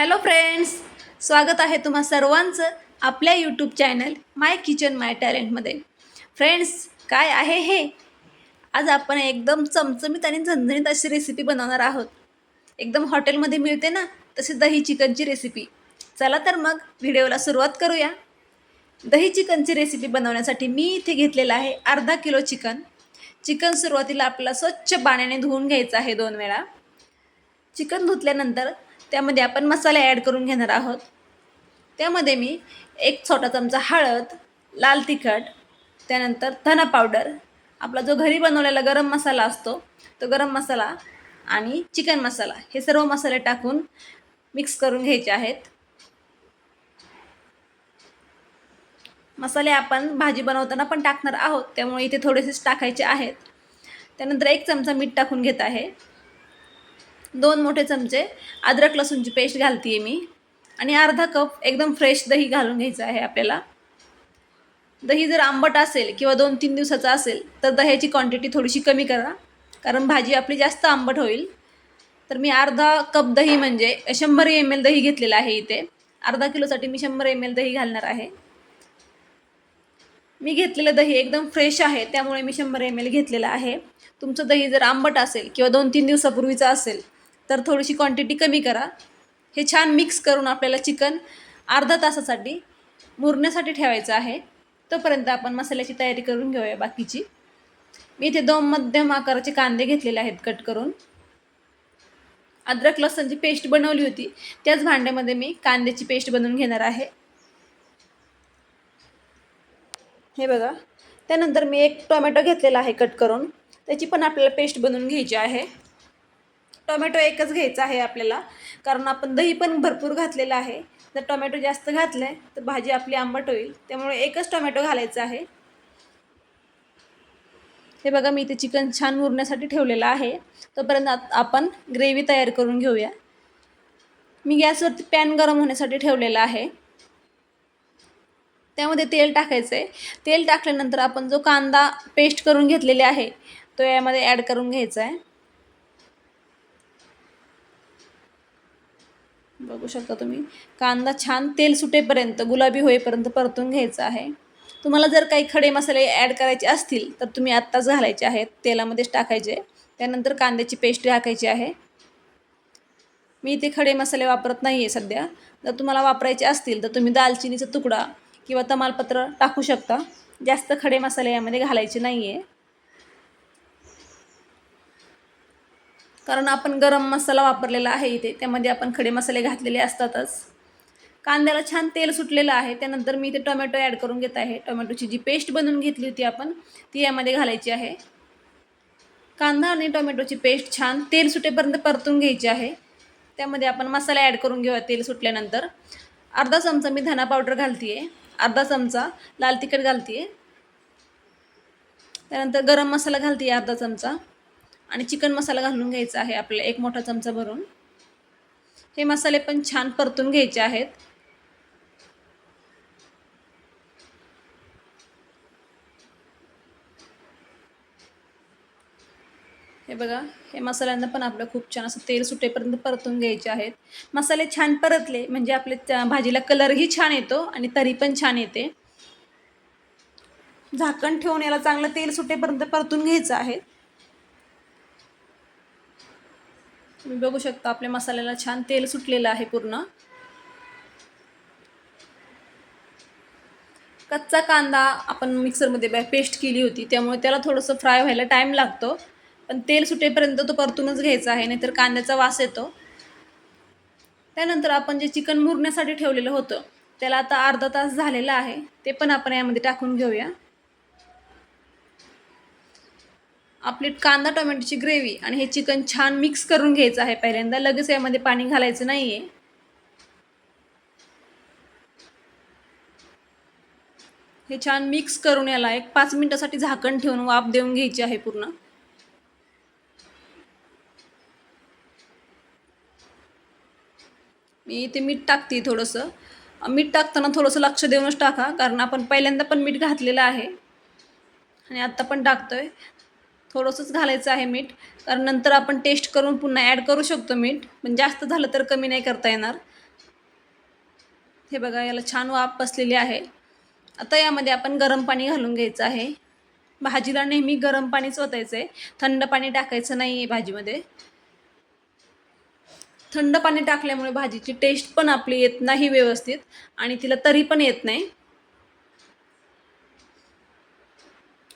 Hello friends स्वागत आहे तुम्हा सर्वांचं आपल्या YouTube channel my kitchen my टॅलेंटमध्ये friends काय आहे हे? आज आपण एकदम चमचमीत आणि झणझणीत अशी रेसिपी बनवणार आहोत. एकदम हॉटेलमध्ये मिळते ना तशी दही चिकनची रेसिपी चला तर मग व्हिडिओला सुरुवात करूया. दही चिकनची रेसिपी बनवण्यासाठी मी इथे घेतलेलं आहे अर्धा किलो चिकन. चिकन सुरुवातीला आपल्याला स्वच्छ पाण्याने धुवून घ्यायचं आहे दोन वेळा. चिकन धुतल्यानंतर त्यामध्ये आपण मसाले ॲड करून घेणार आहोत. त्यामध्ये मी एक छोटा चमचा हळद लाल तिखट त्यानंतर धना पावडर. आपला जो घरी बनवलेला गरम मसाला असतो तो गरम मसाला आणि चिकन मसाला हे सर्व मसाले टाकून मिक्स करून घ्यायचे आहेत. मसाले आपण भाजी बनवताना पण टाकणार आहोत त्यामुळे इथे थोडेसेच टाकायचे आहेत. त्यानंतर एक चमचा मीठ टाकून घेत आहे. दोन मोठे चमचे अद्रक लसूणची पेस्ट घालते आहे मी. आणि अर्धा कप एकदम फ्रेश दही घालून घ्यायचं आहे आपल्याला. दही जर आंबट असेल किंवा दोन तीन दिवसाचं असेल तर दह्याची क्वांटिटी थोडीशी कमी करा. कारण भाजी आपली जास्त आंबट होईल. तर मी अर्धा कप दही म्हणजे शंभर एम एल दही घेतलेलं आहे इथे. अर्धा किलोसाठी मी शंभर एम एल दही घालणार आहे. मी घेतलेलं दही एकदम फ्रेश आहे त्यामुळे मी शंभर एम एल घेतलेलं आहे. तुमचं दही जर आंबट असेल किंवा दोन तीन दिवसापूर्वीचं असेल तर थोडीशी क्वांटिटी कमी करा. हे छान मिक्स करून आपल्याला चिकन अर्धा तासासाठी मुरण्यासाठी ठेवायचं आहे. तोपर्यंत आपण मसाल्याची तयारी करून घेऊया बाकीची. मी इथे दोन मध्यम आकाराचे कांदे घेतलेले आहेत कट करून. अद्रक लसणची पेस्ट बनवली होती. त्याच भांड्यामध्ये मी कांद्याची पेस्ट बनवून घेणार आहे. हे बघा. त्यानंतर मी एक टोमॅटो घेतलेला आहे कट करून. त्याची पण आपल्याला पेस्ट बनवून घ्यायची आहे. टोमॅटो एकच घ्यायचा आहे आपल्याला. कारण आपण दही पण भरपूर घातलेलं आहे. जर टोमॅटो जास्त घातलं आहे तर भाजी आपली आंबट होईल. त्यामुळे एकच टोमॅटो घालायचा आहे. हे बघा मी इथे चिकन छान मुरण्यासाठी ठेवलेलं आहे. तोपर्यंत आत- आपण ग्रेव्ही तयार करून घेऊया. मी गॅसवरती पॅन गरम होण्यासाठी ठेवलेला आहे. त्यामध्ये तेल टाकायचं आहे तेल टाकल्यानंतर आपण जो कांदा पेस्ट करून घेतलेले आहे तो यामध्ये ॲड करून घ्यायचा आहे बघू शकता तुम्ही. कांदा छान तेल सुटेपर्यंत गुलाबी होईपर्यंत परतून घ्यायचा आहे. तुम्हाला जर काही खडे मसाले ॲड करायचे असतील तर तुम्ही आत्ताच घालायचे आहेत तेलामध्येच टाकायचे. त्यानंतर कांद्याची पेस्ट टाकायची आहे. मी इथे खडे मसाले वापरत नाही आहे सध्या. जर तुम्हाला वापरायचे असतील तर तुम्ही दालचिनीचा तुकडा किंवा तमालपत्र टाकू शकता. जास्त खडे मसाले यामध्ये घालायचे नाही आहे कारण आपण गरम मसाला वापरलेला आहे इथे. त्यामध्ये आपण खडे मसाले घातलेले असतातच. कांद्याला छान तेल सुटलेलं आहे. त्यानंतर मी इथे टोमॅटो ॲड करून घेत आहे. टोमॅटोची जी पेस्ट बनवून घेतली होती आपण ती यामध्ये घालायची आहे. कांदा आणि टोमॅटोची पेस्ट छान तेल सुटेपर्यंत परतून घ्यायची आहे. त्यामध्ये आपण मसाला ॲड करून घेऊया तेल सुटल्यानंतर. अर्धा चमचा मी धना पावडर घालते आहे अर्धा चमचा लाल तिखट घालते आहे त्यानंतर गरम मसाला घालते आहे अर्धा चमचा. आणि चिकन मसाला घालून घ्यायचा आहे आपल्याला एक मोठा चमचा भरून. हे मसाले पण छान परतून घ्यायचे आहेत. हे बघा हे मसाल्यांना पण आपलं खूप छान असं तेल सुटेपर्यंत परतून घ्यायचे आहेत. मसाले छान परतले म्हणजे आपले त्या भाजीला कलरही छान येतो आणि तरी पण छान येते. झाकण ठेवून याला चांगलं तेल सुटेपर्यंत परतून घ्यायचं आहे. तुम्ही बघू शकता आपल्या मसाल्याला छान तेल सुटलेलं आहे पूर्ण. कच्चा कांदा आपण मिक्सरमध्ये पेस्ट केली होती त्यामुळे त्याला थोडंसं फ्राय व्हायला टाईम लागतो. पण तेल सुटेपर्यंत तो परतूनच घ्यायचा आहे नाहीतर कांद्याचा वास येतो. त्यानंतर आपण जे चिकन मुरण्यासाठी ठेवलेलं होतं त्याला आता अर्धा तास झालेला आहे ते पण आपण यामध्ये टाकून घेऊया. आपली कांदा टोमॅटोची ग्रेव्ही आणि हे चिकन छान मिक्स करून घ्यायचं आहे. पहिल्यांदा लगेच यामध्ये पाणी घालायचं नाही आहे हे छान मिक्स करून याला एक पाच मिनटासाठी झाकण ठेवून वाफ देऊन घ्यायची आहे पूर्ण. मी इथे मीठ टाकते थोडंसं. मीठ टाकताना थोडंसं लक्ष देऊनच टाका कारण आपण पहिल्यांदा पण मीठ घातलेलं आहे. आणि आत्ता पण टाकतोय. थोडंसंच घालायचं आहे मीठ. कारण नंतर आपण टेस्ट करून पुन्हा ॲड करू शकतो मीठ. पण जास्त झालं तर कमी नाही करता येणार. हे बघा याला छान वाफ बसलेली आहे. आता यामध्ये आपण गरम पाणी घालून घ्यायचं आहे. भाजीला नेहमी गरम पाणीच ओतायचं आहे थंड पाणी टाकायचं नाही आहे भाजीमध्ये. थंड पाणी टाकल्यामुळे भाजीची टेस्ट पण आपली येत नाही व्यवस्थित. आणि तिला तरी पण येत नाही.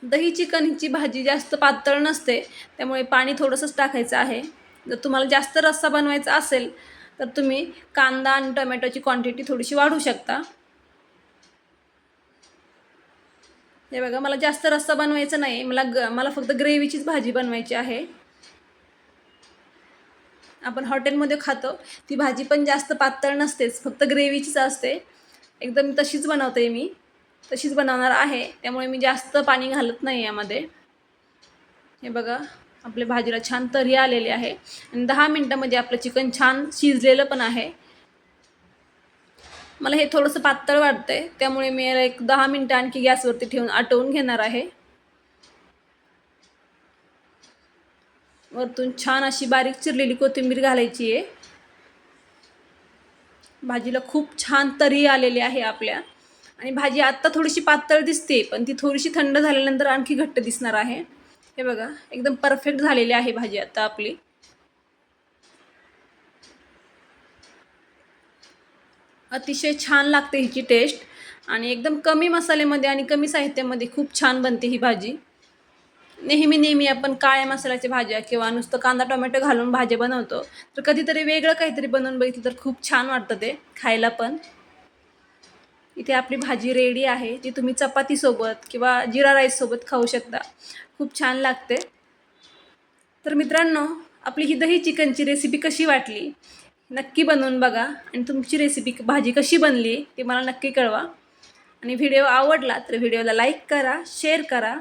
दही चिकनची भाजी जास्त पातळ नसते त्यामुळे पाणी थोडंसंच टाकायचं आहे. जर तुम्हाला जास्त रस्सा बनवायचा असेल तर तुम्ही कांदा आणि टोमॅटोची क्वांटिटी थोडीशी वाढवू शकता. हे बघा मला जास्त रस्सा बनवायचा नाही मला ग मला फक्त ग्रेव्हीचीच भाजी बनवायची आहे. आपण हॉटेलमध्ये खातो ती भाजी पण जास्त पातळ नसतेच फक्त ग्रेव्हीचीच असते. एकदम तशीच बनवते मी. तशीच बनवणार आहे. त्यामुळे मी जास्त पाणी घालत नाही यामध्ये. हे बघा आपल्या भाजीला छान तरी आलेली आहे. आणि दहा मिनटामध्ये आपलं चिकन छान शिजलेलं पण आहे. मला हे थोडंसं पातळ वाटतं आहे त्यामुळे मी याला एक दहा मिनटं आणखी गॅसवरती ठेवून आटवून घेणार आहे. वरतून छान अशी बारीक चिरलेली कोथिंबीर घालायची आहे. भाजीला खूप छान तरी आलेली आहे आपल्या. आणि भाजी आत्ता थोडीशी पातळ दिसते पण ती थोडीशी थंड झाल्यानंतर आणखी घट्ट दिसणार आहे. हे बघा एकदम परफेक्ट झालेली आहे भाजी आत्ता आपली. अतिशय छान लागते हिची टेस्ट आणि एकदम कमी मसाल्यामध्ये आणि कमी साहित्यामध्ये खूप छान बनते ही भाजी. नेहमी नेहमी आपण काळ्या मसाल्याच्या भाज्या किंवा नुसतं कांदा टोमॅटो घालून भाज्या बनवतो तर कधीतरी वेगळं काहीतरी बनवून बघितलं तर खूप छान वाटतं ते खायला पण. इथे आपली भाजी रेडी आहे ती तुम्ही चपातीसोबत किंवा जिरा राईससोबत खाऊ शकता. खूप छान लागते. तर मित्रांनो आपली ही दही चिकनची रेसिपी कशी वाटली? नक्की बनवून बघा आणि तुमची रेसिपी भाजी कशी बनली ते मला नक्की कळवा. आणि व्हिडिओ आवडला तर व्हिडिओला लाईक करा शेअर करा.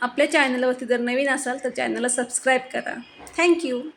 आपल्या चॅनलवरती जर नवीन असाल तर चॅनलला सबस्क्राईब करा. थँक्यू